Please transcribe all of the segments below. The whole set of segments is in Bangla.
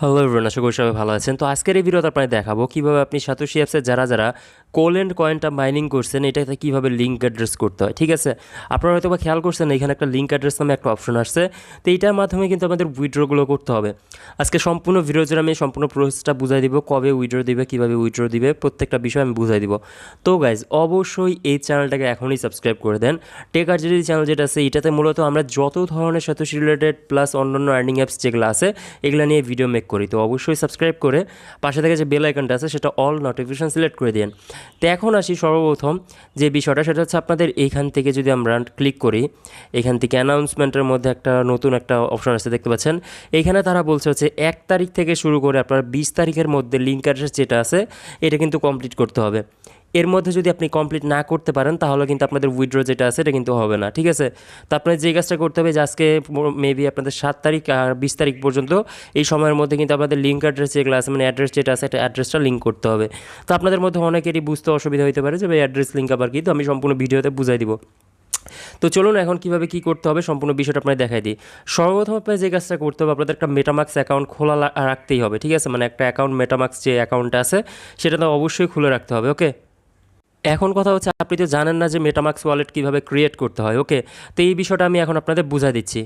হ্যালো এভরিওয়ান আশা করি সবাই ভালো আছেন। তো আজকের এই ভিডিওতে আপনাদের দেখাবো কীভাবে আপনি সাতোশি অ্যাপসে যারা যারা কোল কোলেন্ড কয়েনটা মাইনিং করছেন, এটাতে কীভাবে লিঙ্ক অ্যাড্রেস করতে হয়, ঠিক আছে? আপনারা হয়তো বা খেয়াল করছেন, এখানে একটা লিঙ্ক অ্যাড্রেস নামে একটা অপশন আসছে। তো এইটার মাধ্যমে কিন্তু আমাদের উইড্রোগুলো করতে হবে। আজকে সম্পূর্ণ ভিডিও জুড়ে আমি সম্পূর্ণ প্রসেসটা বুঝাই দিব, কবে উইড্রো দিবে, কীভাবে উইড্রো দিবে, প্রত্যেকটা বিষয় আমি বুঝাই দিব। তো গাইজ অবশ্যই এই চ্যানেলটাকে এখনই সাবস্ক্রাইব করে দেন। টেক আর্জারি চ্যানেল যেটা আছে, এটাতে মূলত আমরা যত ধরনের সাতোশি রিলেটেড প্লাস অন্যান্য আর্নিং অ্যাপস যেগুলো আছে, এগুলো নিয়ে ভিডিও মেক করি, তো অবশ্যই সাবস্ক্রাইব করে পাশে থেকে যে বেল আইকনটা আছে, সেটা অল নোটিফিকেশান সিলেক্ট করে দিন তো এখন আসি সর্বপ্রথম যে বিষয়টা, সেটা হচ্ছে আপনাদের এইখান থেকে যদি আমরা ক্লিক করি, এখান থেকে অ্যানাউন্সমেন্টের মধ্যে একটা নতুন একটা অপশন আছে, দেখতে পাচ্ছেন? এখানে তারা বলছে হচ্ছে, এক তারিখ থেকে শুরু করে আপনার বিশ তারিখের মধ্যে লিঙ্ক যেটা আছে, এটা কিন্তু কমপ্লিট করতে হবে। এর মধ্যে যদি আপনি কমপ্লিট না করতে পারেন, তাহলে কিন্তু আপনাদের উইড্রো যেটা আছে, এটা কিন্তু হবে না, ঠিক আছে? তো আপনার যে কাজটা করতে হবে, যে আজকে মেবি আপনাদের সাত তারিখ আর বিশ তারিখ পর্যন্ত, এই সময়ের মধ্যে কিন্তু আপনাদের লিঙ্ক অ্যাড্রেস যেগুলো আছে মানে অ্যাড্রেস যেটা আছে এটা অ্যাড্রেসটা লিঙ্ক করতে হবে। তো আপনাদের মধ্যে অনেকেরই বুঝতে অসুবিধা হতে পারে যে অ্যাড্রেস লিঙ্ক আবার কি? তো আমি সম্পূর্ণ ভিডিওতে বুঝাই দিব। তো চলুন এখন কীভাবে কি করতে হবে, সম্পূর্ণ বিষয়টা আপনাকে দেখাই দিই। সর্বপ্রথম আপনার যে কাজটা করতে হবে, আপনাদের একটা মেটামাক্স অ্যাকাউন্ট খোলা রাখতেই হবে, ঠিক আছে? মানে একটা অ্যাকাউন্ট মেটামাক্স যে অ্যাকাউন্টটা আছে, সেটা তো অবশ্যই খুলে রাখতে হবে ওকে এখন কথা হচ্ছে, আপনি তো জানেন না যে মেটামাক্স ওয়ালেট কীভাবে ক্রিয়েট করতে হয় ওকে তো এই বিষয়টা আমি এখন আপনাদের বুঝাই দিচ্ছি।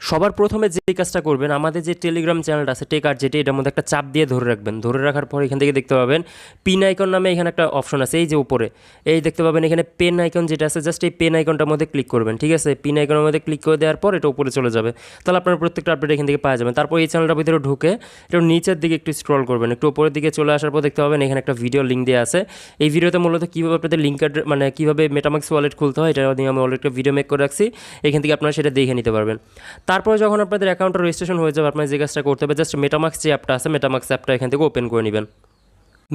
সবার প্রথমে যে কাজটা করবেন, আমাদের যে টেলিগ্রাম চ্যানেলটা আছে টেকার যেটি, এটার মধ্যে একটা চাপ দিয়ে ধরে রাখবেন। ধরে রাখার পর এখান থেকে দেখতে পাবেন পিন আইকন নামে এখানে একটা অপশন আছে, এই যে উপরে। এই দেখতে পাবেন এখানে পেন আইকন যেটা আছে জাস্ট এই পেন আইকনটার মধ্যে ক্লিক করবেন, ঠিক আছে? পিন আইকনের মধ্যে ক্লিক করে দেওয়ার পর এটা উপরে চলে যাবে। তাহলে আপনার প্রত্যেকটা আপডেট এখান থেকে পাওয়া যাবেন তারপর এই চ্যানেলটার ভিতরে ঢুকে এটা নিচের দিকে একটু স্ক্রল করবেন। একটু উপরের দিকে চলে আসার পর দেখতে পাবেন এখানে একটা ভিডিও লিঙ্ক দেওয়া আছে। এই ভিডিওতে মূলত কীভাবে আপনাদের লিঙ্ক মানে কীভাবে মেটামাক্স ওয়ালেট খুলতে হয়, এটা নিয়ে আমি অলরেডি ভিডিও মেক করে রাখছি। এখান থেকে আপনারা সেটা দেখে নিতে পারবেন। তারপরে যখন আপনাদের অ্যাকাউন্টটা রেজিস্ট্রেশন হয়ে যাবে আপনার যে কাজটা করতে হবে, জাস্ট মেটামাক্স যে অ্যাপটা আছে মেটামাক্স অ্যাপটা এখান থেকে ওপেন করে নেবেন।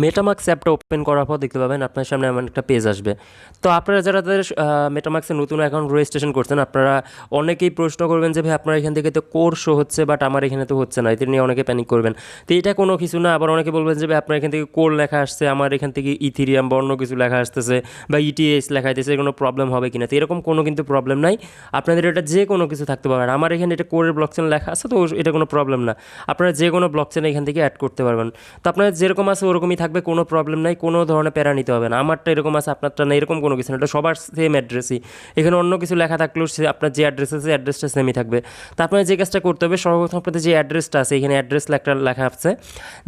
মেটামাক্স অ্যাপটা ওপেন করার পর দেখতে পাবেন আপনার সামনে এমন একটা পেজ আসবে। তো আপনারা যারা তাদের মেটামাক্সের নতুন অ্যাকাউন্ট রেজিস্ট্রেশন করছেন, আপনারা অনেকেই প্রশ্ন করবেন যে, ভাই, আপনার এখান থেকে তো কোর শো হচ্ছে বাট আমার এখানে তো হচ্ছে না। এতে নিয়ে অনেকে প্যানিক করবেন। তো এটা কোনো কিছু না, আবার অনেকে বলবেন যে, ভাই, আপনার এখান থেকে কোর লেখা আসছে, আমার এখান থেকে ইথিরিয়াম বা অন্য কিছু লেখা আসতেছে, বা ইটিএস লেখা আসতেছে কোনো প্রবলেম হবে কিনা? তো এরকম কোনো কিন্তু প্রবলেম নাই। আপনাদের এটা যে কোনো কিছু থাকতে পারেন আমার এখানে এটা কোরের ব্লকচেন লেখা আছে, তো এটা কোনো প্রবলেম না। আপনারা যে কোনো ব্লকচেন এখান থেকে অ্যাড করতে পারবেন। তো আপনারা যেরকম আছে, ওরকমই থাকবে, কোনো প্রবলেম নাই, কোনো ধরনের প্যারা নিতে হবে না। আমারটা এরকম আছে, আপনারটা না এরকম কোনো কিছু না এটা সবার সেম অ্যাড্রেসই এখানে অন্য কিছু লেখা থাকলেও সে, আপনার যে অ্যাড্রেস আছে অ্যাড্রেসটা সেমই থাকবে। তো আপনার যে কাজটা করতে হবে, সর্বপ্রথম আপনাদের যে অ্যাড্রেসটা আছে, এখানে অ্যাড্রেস লেখা লেখা আছে।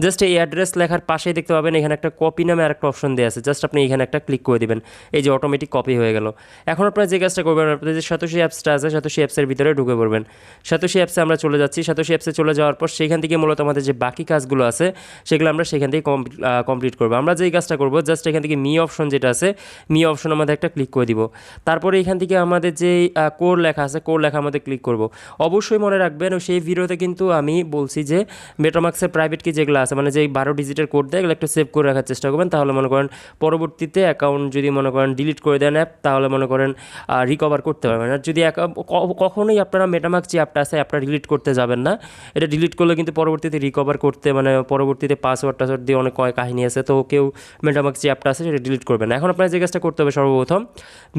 জাস্ট এই অ্যাড্রেস লেখার পাশেই দেখতে পাবেন, এখানে একটা কপি নামে আরেকটা অপশন দেওয়া আছে। জাস্ট আপনি এখানে একটা ক্লিক করে দিবেন। এই যে অটোমেটিক কপি হয়ে গেল। এখন আপনারা যে কাজটা করবেন, আপনাদের যে সাতোশি অ্যাপসটা আছে সাতোশি অ্যাপসের ভিতরে ঢুকে পড়বেন। সাতোশি অ্যাপসে আমরা চলে যাচ্ছি। সাতোশি অ্যাপসে চলে যাওয়ার পর সেখান থেকে মূলত আমাদের যে বাকি কাজগুলো আছে, সেগুলো আমরা সেখান থেকে কমপ্লিট করব। আমরা যেই কাজটা করব জাস্ট এখান থেকে মি অপশন যেটা আছে মি অপশন আমাদের একটা ক্লিক করে দিব। তারপরে এখান থেকে আমাদের যে কোর লেখা আছে কোর লেখা আমাদের ক্লিক করব। অবশ্যই মনে রাখবেন, সেই ভিডিওতে কিন্তু আমি বলছি যে মেটামাক্সের প্রাইভেট কি যেগুলো আছে মানে যে বারো ডিজিটের কোড দেয় এগুলো একটু সেভ করে রাখার চেষ্টা করবেন। তাহলে মনে করেন পরবর্তীতে অ্যাকাউন্ট যদি মনে করেন ডিলিট করে দেন অ্যাপ তাহলে মনে করেন রিকভার করতে পারবেন। আর যদি কখনোই আপনারা মেটামাক্স যে অ্যাপটা আছে অ্যাপটা ডিলিট করতে যাবেন না, এটা ডিলিট করলে কিন্তু পরবর্তীতে রিকভার করতে মানে পরবর্তীতে পাসওয়ার্ড টাসওয়ার্ড দিয়ে অনেক কয় কাহিনী আছে, তো কেউ মেটামাক্স যে অ্যাপটা আছে সেটা ডিলিট করবেন না। এখন আপনার যে কাজটা করতে হবে সর্বপ্রথম,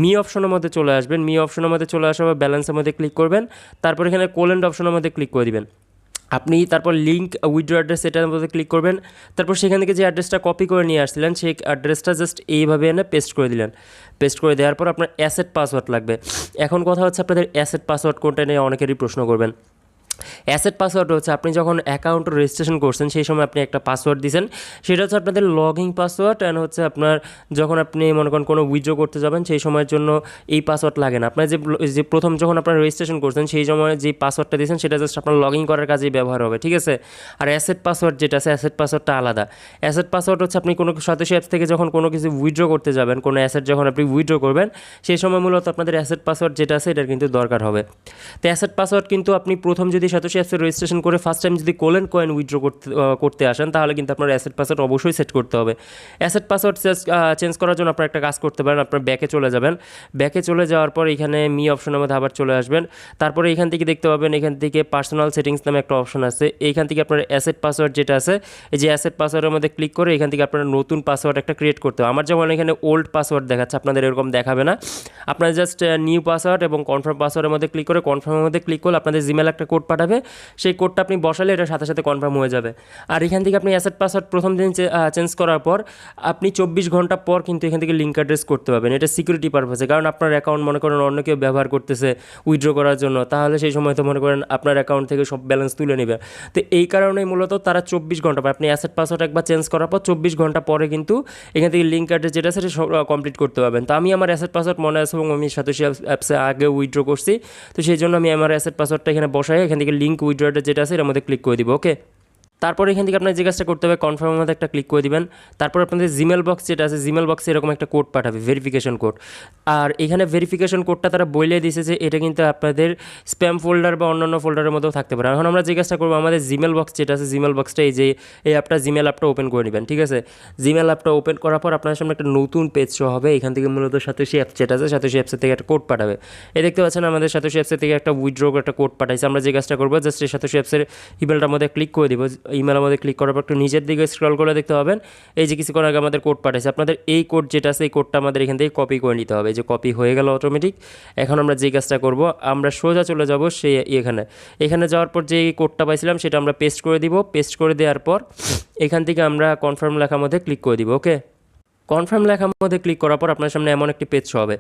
মি অপশনের মধ্যে চলে আসবেন। মি অপশনের মধ্যে চলে আসার পর ব্যালেন্সের মধ্যে ক্লিক করবেন। তারপর এখানে কোলেন্ড অপশনের মধ্যে ক্লিক করে দিবেন। আপনি তারপর লিঙ্ক উইড্রো অ্যাড্রেস এটার মধ্যে ক্লিক করবেন। তারপর সেখান থেকে যে অ্যাড্রেসটা কপি করে নিয়ে আসছিলেন, সেই অ্যাড্রেসটা জাস্ট এইভাবে এনে পেস্ট করে দিলেন। পেস্ট করে দেওয়ার পর আপনার অ্যাসেট পাসওয়ার্ড লাগবে। এখন কথা হচ্ছে আপনাদের অ্যাসেট পাসওয়ার্ড কোনটা নিয়ে অনেকেরই প্রশ্ন করবেন। অ্যাসেট পাসওয়ার্ড হচ্ছে আপনি যখন অ্যাকাউন্ট রেজিস্ট্রেশন করছেন, সেই সময় আপনি একটা পাসওয়ার্ড দিয়েছেন। সেটা হচ্ছে আপনাদের লগিং পাসওয়ার্ড অ্যান্ড হচ্ছে আপনার যখন আপনি মনে করেন কোনো উইথড্র করতে যাবেন, সেই সময়ের জন্য এই পাসওয়ার্ড লাগে না। আপনার যে যে প্রথম যখন আপনার রেজিস্ট্রেশন করছেন, সেই সময় যে পাসওয়ার্ডটা দিয়েছেন, সেটা জাস্ট আপনার লগ করার কাজেই ব্যবহার হবে, ঠিক আছে? আর অ্যাসেট পাসওয়ার্ড যেটা আছে, অ্যাসেট পাসওয়ার্ডটা আলাদা। অ্যাসেট পাসওয়ার্ড হচ্ছে আপনি কোনো সদস্য অ্যাপস থেকে যখন কোনো কিছু উইথড্র করতে যাবেন, কোনো অ্যাসেট যখন আপনি উইথড্র করবেন, সেই সময় মূলত আপনাদের অ্যাসেট পাসওয়ার্ড যেটা আছে, এটার কিন্তু দরকার হবে। তো অ্যাসেট পাসওয়ার্ড কিন্তু আপনি প্রথম যদি সাতোশি অ্যাপসের রেজিস্ট্রেশন করে ফার্স্ট টাইম যদি কোলেন কয়েন উইথড্র করতে করতে আসেন, তাহলে কিন্তু আপনার অ্যাসেট পাসওয়ার্ড অবশ্যই সেট করতে হবে। অ্যাসেট পাসওয়ার্ড চেঞ্জ করার জন্য আপনার একটা কাজ করতে পারেন, আপনার ব্যাকে চলে যাবেন। ব্যাকে চলে যাওয়ার পর এখানে মি অপশনের মধ্যে আবার চলে আসবেন। তারপরে এখান থেকে দেখতে পাবেন, এখান থেকে পার্সোনাল সেটিংস নামে একটা অপশন আছে। এইখান থেকে আপনার অ্যাসেট পাসওয়ার্ড যেটা আছে, এই যে অ্যাসেট পাসওয়ার্ডের মধ্যে ক্লিক করে এখান থেকে আপনার নতুন পাসওয়ার্ড একটা ক্রিয়েট করতে হবে। আমার যেমন এখানে ওল্ড পাসওয়ার্ড দেখাচ্ছে, আপনাদের এরকম দেখাবে না। আপনার জাস্ট নিউ পাসওয়ার্ড এবং কনফার্ম পাসওয়ার্ডের মধ্যে ক্লিক করে কনফার্মের মধ্যে ক্লিক করলে আপনাদের জিমেল একটা কোড পাঠাবে, সেই কোডটা আপনি বসালে এটা সাথে সাথে কনফার্ম হয়ে যাবে। আর এখান থেকে আপনি অ্যাসেট পাসওয়ার্ড প্রথম দিন চেঞ্জ করার পর আপনি চব্বিশ ঘণ্টা পর কিন্তু এখান থেকে লিঙ্ক অ্যাড্রেস করতে পারবেন। এটা সিকিউরিটি পারপাসে কারণ আপনার অ্যাকাউন্ট মনে করেন অন্য কেউ ব্যবহার করতেছে উইথড্র করার জন্য, তাহলে সেই সময় তো মনে করেন আপনার অ্যাকাউন্ট থেকে সব ব্যালেন্স তুলে নেবে। তো এই কারণেই মূলত তারা চব্বিশ ঘণ্টা পর, আপনি অ্যাসেট পাসওয়ার্ড একবার চেঞ্জ করার পর চব্বিশ ঘণ্টা পরে কিন্তু এখান থেকে লিঙ্ক অ্যাড্রেস যেটা সেটা কমপ্লিট করতে পারবেন। তো আমি আমার অ্যাসেট পাসওয়ার্ড মনে আছে এবং আমি সাতোশি অ্যাপসে আগে উইথড্র করছি। তো সেই জন্য আমি আমার অ্যাসেট পাসওয়ার্ডটা এখানে বসাই, এখান থেকে লিঙ্ক উইথড্র যেটা আছে এর মধ্যে ক্লিক করে দিব ওকে তারপর এখান থেকে আপনার যে কাজটা করতে হবে কনফার্মের মধ্যে একটা ক্লিক করে দিবেন। তারপর আপনাদের জিমেল বক্স যেটা আছে জিমেল বক্সে এরকম একটা কোড পাঠাবে ভেরিফিকেশন কোড আর এখানে ভেরিফিকেশন কোডটা তারা বলে দিয়েছে যে এটা কিন্তু আপনাদের স্প্যাম ফোল্ডার বা অন্যান্য ফোল্ডারের মধ্যেও থাকতে পারে। এখন আমরা যে কাজটা করব, আমাদের জিমেল বক্স যেটা আছে জিমেল বক্সটা এই যে, এই অ্যাপটা জিমেল অ্যাপটা ওপেন করে নেবেন, ঠিক আছে? জিমেল অ্যাপটা ওপেন করার পর আপনার সামনে একটা নতুন পেজ শো হবে। এখান থেকে মূলত সাতোশি অ্যাপস যেটা আছে সাতোশি অ্যাপসের থেকে একটা কোড পাঠাবে। এই দেখতে পাচ্ছেন আমাদের সাতোশি অ্যাপসের থেকে একটা উইথড্র একটা কোড পাঠাইছে। আমরা যে কাজটা করব জাস্ট এই সাতোশি অ্যাপসের ইমেলটার মধ্যে ক্লিক করে দিব। ইমেলের আমাদের ক্লিক করার পর একটু নিজের দিকে স্ক্রল করে দেখতে পাবেন। এই যে কিছুক্ষণ আগে আমাদের কোড পাঠাইছে, আপনাদের এই কোড যেটা আছে, এই কোডটা আমাদের এখান থেকে কপি করে নিতে হবে। যে কপি হয়ে গেল অটোমেটিক এখন আমরা যে কাজটা করব, আমরা সোজা চলে যাব সেই এখানে। এখানে যাওয়ার পর যে কোডটা পাইছিলাম, সেটা আমরা পেস্ট করে দিব। পেস্ট করে দেওয়ার পর এখান থেকে আমরা কনফার্ম লেখার মধ্যে ক্লিক করে দিব ওকে কনফার্ম লেখার মধ্যে ক্লিক করার পর আপনার সামনে এমন একটি পেজ হবে।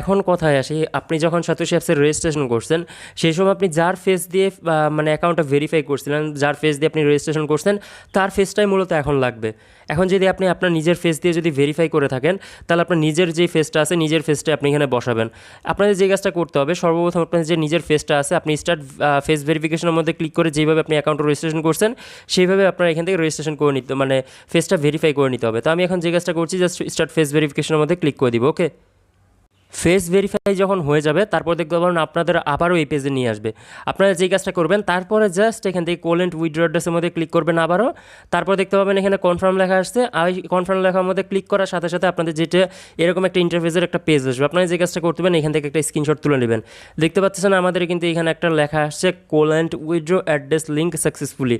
এখন কথায় আসি, আপনি যখন সাতোশি অ্যাপসের রেজিস্ট্রেশন করছেন, সেই সময় আপনি যার ফেস দিয়ে মানে অ্যাকাউন্টটা ভেরিফাই করছিলেন, যার ফেস দিয়ে আপনি রেজিস্ট্রেশন করছেন, তার ফেসটাই মূলত এখন লাগবে। এখন যদি আপনি আপনার নিজের ফেস দিয়ে যদি ভেরিফাই করে থাকেন, তাহলে আপনার নিজের যে ফেসটা আছে, নিজের ফেসটা আপনি এখানে বসাবেন। আপনাদের যে কাজটা করতে হবে, সর্বপ্রথম আপনার যে নিজের ফেসটা আছে, আপনি স্টার্ট ফেস ভেরিফিকেশনের মধ্যে ক্লিক করে যেভাবে আপনি অ্যাকাউন্ট রেজিস্ট্রেশন করছেন, সেইভাবে আপনার এখান থেকে রেজিস্ট্রেশন করে নিতে মানে ফেসটা ভেরিফাই করে নিতে হবে। তো আমি এখন যে কাজটা করছি জাস্ট স্টার্ট ফেস ভেরিফিকেশনের মধ্যে ক্লিক করে দিব ওকে ফেস ভেরিফাই যখন হয়ে যাবে, তারপর দেখতে পাবেন আপনাদের আবারও এই পেজে নিয়ে আসবে। আপনারা যেই কাজটা করবেন, তারপরে জাস্ট এখান থেকে কোলেন্ট উইথড্র অ্যাড্রেসের মধ্যে ক্লিক করবেন আবারও। তারপর দেখতে পাবেন এখানে কনফার্ম লেখা আসছে। আর কনফার্ম লেখার মধ্যে ক্লিক করার সাথে সাথে আপনাদের যেটা এরকম একটা ইন্টারফেসের একটা পেজ আসবে। আপনারা যে কাজটা করতে পারেন, এখান থেকে একটা স্ক্রিনশট তুলে নেবেন। দেখতে পাচ্ছেন আমাদের কিন্তু এখানে একটা লেখা আসছে কোলেন্ট উইথড্র অ্যাড্রেস লিঙ্ক সাকসেসফুলি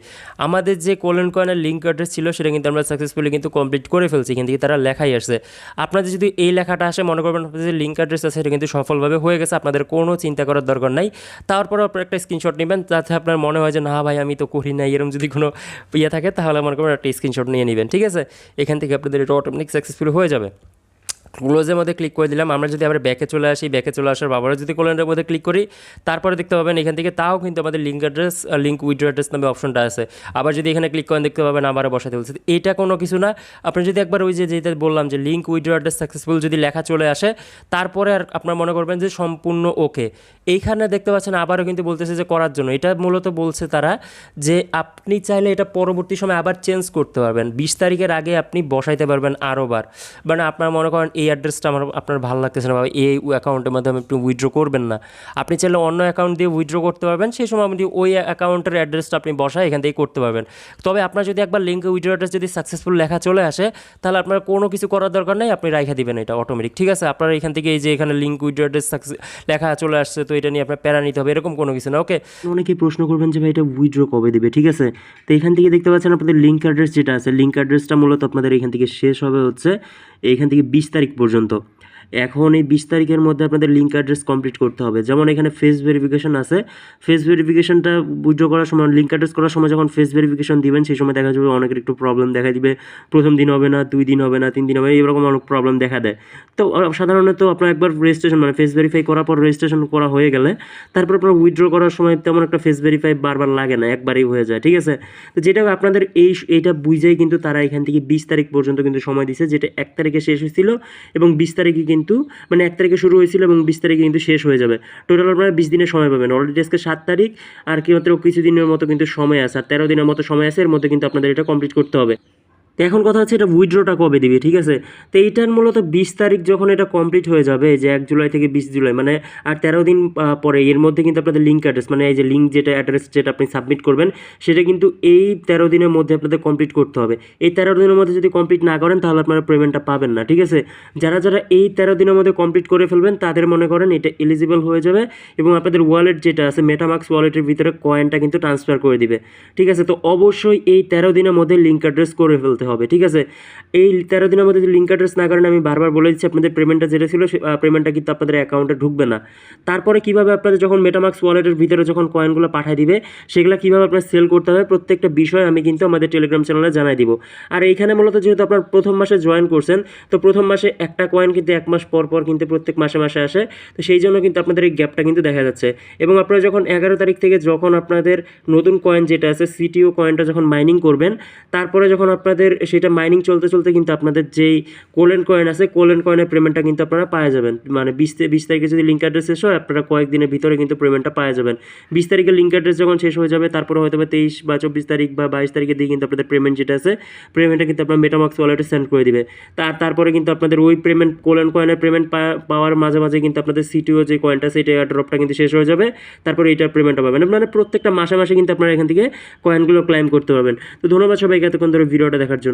আমাদের যে কোলেন্ট কয়েনের লিঙ্ক অ্যাড্রেস ছিল, সেটা কিন্তু আমরা সাকসেসফুলি কিন্তু কমপ্লিট করে ফেলছি। এখান থেকে তারা লেখাই আসছে। আপনাদের যদি এই লেখাটা আসে, মনে করবেন আপনাদের যে অ্যাড্রেস আছে সেটা কিন্তু সফলভাবে হয়ে গেছে, আপনাদের কোনো চিন্তা করার দরকার নাই। তারপর আপনার একটা স্ক্রিনশট নেবেন, যাতে আপনার মনে হয় যে, না ভাই, আমি তো করি নাই। এরকম যদি কোনো ইয়ে থাকে, তাহলে মনে করেন একটা স্ক্রিনশট নিয়ে নেবেন, ঠিক আছে? এখান থেকে আপনাদের এটা অটোমেটিক সাকসেসফুল হয়ে যাবে। ক্লোজের মধ্যে ক্লিক করে দিলাম। আমরা যদি আবার ব্যাকে চলে আসি ব্যাকে চলে আসার বাবারও যদি কোলেন্ডের মধ্যে ক্লিক করি, তারপরে দেখতে পাবেন এখান থেকে তাও কিন্তু আমাদের link address link withdraw address নামে অপশনটা আছে। আবার যদি এখানে ক্লিক করেন, দেখতে পাবেন আবারও বসাতে বলছে। এটা কোনো কিছু না। আপনি যদি একবার ওই যে যেটা বললাম যে লিঙ্ক উইড্রো অ্যাড্রেস সাকসেসফুল যদি লেখা চলে আসে, তারপরে আর আপনার মনে করবেন যে সম্পূর্ণ ওকে এইখানে দেখতে পাচ্ছেন আবারও কিন্তু বলতেছে যে করার জন্য। এটা মূলত বলছে তারা যে আপনি চাইলে এটা পরবর্তী সময় আবার চেঞ্জ করতে পারবেন। বিশ তারিখের আগে আপনি বসাইতে পারবেন আরও বার। মানে আপনার মনে করেন এই অ্যাড্রেসটা আমার, আপনার ভালো লাগতেছে না বা এই অ্যাকাউন্টের মাধ্যমে আপনি উইথড্র করবেন না। আপনি চাইলে অন্য অ্যাকাউন্ট দিয়ে উইথড্র করতে পারবেন, সেই সময় আপনি ওই অ্যাকাউন্টের অ্যাড্রেসটা আপনি বসায় এখান থেকে করতে পারবেন। তবে আপনার যদি একবার লিঙ্কে উইথড্র অ্যাড্রেস যদি সাকসেসফুল লেখা চলে আসে, তাহলে আপনার কোনো কিছু করার দরকার নেই, আপনি রাখা দিবেন এটা অটোমেটিক ঠিক আছে? আপনার এখান থেকে এই যে এখানে লিঙ্ক উইথড্র অ্যাড্রেস লেখা চলে আসছে, তো এটা নিয়ে আপনার প্যারা নিতে হবে, এরকম কোনো কিছু না ওকে অনেকেই প্রশ্ন করবেন যে, ভাই, এটা উইথড্র কবে দিবে? ঠিক আছে? তো এখান থেকে দেখতে পাচ্ছেন আপনাদের লিঙ্ক অ্যাড্রেস যেটা আছে লিঙ্ক অ্যাড্রেসটা মূলত আপনাদের এখান থেকে শেষ হবে হচ্ছে, এখান থেকে বিশ তারিখ পর্যন্ত এখন এই বিশ তারিখের মধ্যে আপনাদের লিঙ্ক অ্যাড্রেস কমপ্লিট করতে হবে। যেমন এখানে ফেস ভেরিফিকেশন আছে। ফেস ভেরিফিকেশনটা উইথড্র করার সময় লিঙ্ক অ্যাড্রেস করার সময় যখন ফেস ভেরিফিকেশন দিবেন, সেই সময় দেখা যাবে অনেকের একটু প্রবলেম দেখা দিবে। প্রথম দিন হবে না, দুই দিন হবে না, তিন দিন হবে এরকম অনেক প্রবলেম দেখা দেয়। তো সাধারণত আপনার একবার রেজিস্ট্রেশন মানে ফেস ভেরিফাই করার পর রেজিস্ট্রেশন করা হয়ে গেলে, তারপর আপনার উইথড্র করার সময় তেমন একটা ফেস ভেরিফাই বারবার লাগে না, একবারেই হয়ে যায়, ঠিক আছে? তো যেটা আপনাদের এই এইটা বুঝেই কিন্তু তারা এখান থেকে বিশ তারিখ পর্যন্ত কিন্তু সময় দিছে, যেটা এক তারিখে শেষ হয়েছিল এবং বিশ তারিখে কিন্তু মানে এক তারিখে শুরু হয়েছিল এবং বিশ তারিখে কিন্তু শেষ হয়ে যাবে। টোটাল আপনারা বিশ দিনের সময় পাবেন। অলরেডি আজকে সাত তারিখ, আর কি মাত্র কিছুদিনের মতো কিন্তু সময় আছে, আর তেরো দিনের মতো সময় আছে, এর মধ্যে কিন্তু আপনাদের এটা কমপ্লিট করতে হবে। এখন কথা হচ্ছে এটা উইথড্রটা কবে দিবে, ঠিক আছে? তো এইটার মূলত বিশ তারিখ যখন এটা কমপ্লিট হয়ে যাবে, যে এক জুলাই থেকে বিশ জুলাই মানে আর তেরো দিন পরে, এর মধ্যে কিন্তু আপনাদের লিঙ্ক অ্যাড্রেস মানে এই যে লিঙ্ক যেটা অ্যাড্রেস যেটা আপনি সাবমিট করবেন, সেটা কিন্তু এই তেরো দিনের মধ্যে আপনাদের কমপ্লিট করতে হবে। এই তেরো দিনের মধ্যে যদি কমপ্লিট না করেন, তাহলে আপনারা পেমেন্টটা পাবেন না, ঠিক আছে? যারা যারা এই তেরো দিনের মধ্যে কমপ্লিট করে ফেলবেন, তাদের মনে করেন এটা এলিজিবল হয়ে যাবে এবং আপনাদের ওয়ালেট যেটা আছে মেটামাক্স ওয়ালেটের ভিতরে কয়েনটা কিন্তু ট্রান্সফার করে দিবে, ঠিক আছে? তো অবশ্যই এই তেরো দিনের মধ্যে লিঙ্ক অ্যাড্রেস করে ফেলতে হবে। হবে, ঠিক আছে? এই তেরো দিনের মধ্যে যদি লিঙ্ক অ্যাড্রেস না করেন, আমি বারবার বলে দিচ্ছি, আপনাদের পেমেন্টটা যেটা ছিল পেমেন্টটা কিন্তু আপনাদের অ্যাকাউন্টে ঢুকবে না। তারপরে কীভাবে আপনাদের যখন মেটামাক্স ওয়ালেটের ভিতরে যখন কয়েনগুলো পাঠিয়ে দিবে, সেগুলো কীভাবে আপনার সেল করতে হবে, প্রত্যেকটা বিষয় আমি কিন্তু আমাদের টেলিগ্রাম চ্যানেলে জানাই দিব। আর এইখানে মূলত যেহেতু আপনার প্রথম মাসে জয়েন করছেন, তো প্রথম মাসে একটা কয়েন কিন্তু এক মাস পর পর কিন্তু প্রত্যেক মাসে মাসে আসে, তো সেই জন্য কিন্তু আপনাদের এই গ্যাপটা কিন্তু দেখা যাচ্ছে। এবং আপনারা যখন এগারো তারিখ থেকে যখন আপনাদের নতুন কয়েন যেটা আছে সিটিও কয়েনটা যখন মাইনিং করবেন, তারপরে যখন আপনাদের সেটা মাইনিং চলতে চলতে কিন্তু আপনাদের যেই কোলেন কয়েন আছে কোলেন কয়েনের পেমেন্টটা কিন্তু আপনারা পাওয়া যাবেন। মানে বিশ বিশ তারিখে যদি লিঙ্ক অ্যাড্রেস শেষ হয়, আপনারা কয়েকদিনের ভিতরে কিন্তু পেমেন্টটা পাওয়া যাবেন। বিশ তারিখে লিঙ্ক অ্যাড্রেস যখন শেষ হয়ে যাবে, তারপরে হয়তো বা তেইশ বা চব্বিশ তারিখ বা বাইশ তারিখে দিয়ে কিন্তু আপনাদের পেমেন্ট যেটা আছে পেমেন্টটা কিন্তু আপনার মেটামাক্স ওয়ালেটে সেন্ড করে দিবে। তার তারপরে কিন্তু আপনাদের ওই পেমেন্ট কোলেন কয়েনের পেমেন্ট পাওয়ার মাঝে মাঝে কিন্তু আপনাদের সিটিও যে কয়েনটা এটা ড্রপটা কিন্তু শেষ হয়ে যাবে। তারপরে এইটার পেমেন্টটা পাবেন। মানে প্রত্যেকটা মাসে মাসে কিন্তু আপনারা এখান থেকে কয়েনগুলো ক্লাইম করতে পারবেন। তো ধন্যবাদ সবাইকে এতক্ষণ ধরে ভিডিওটা দেখার জন্য।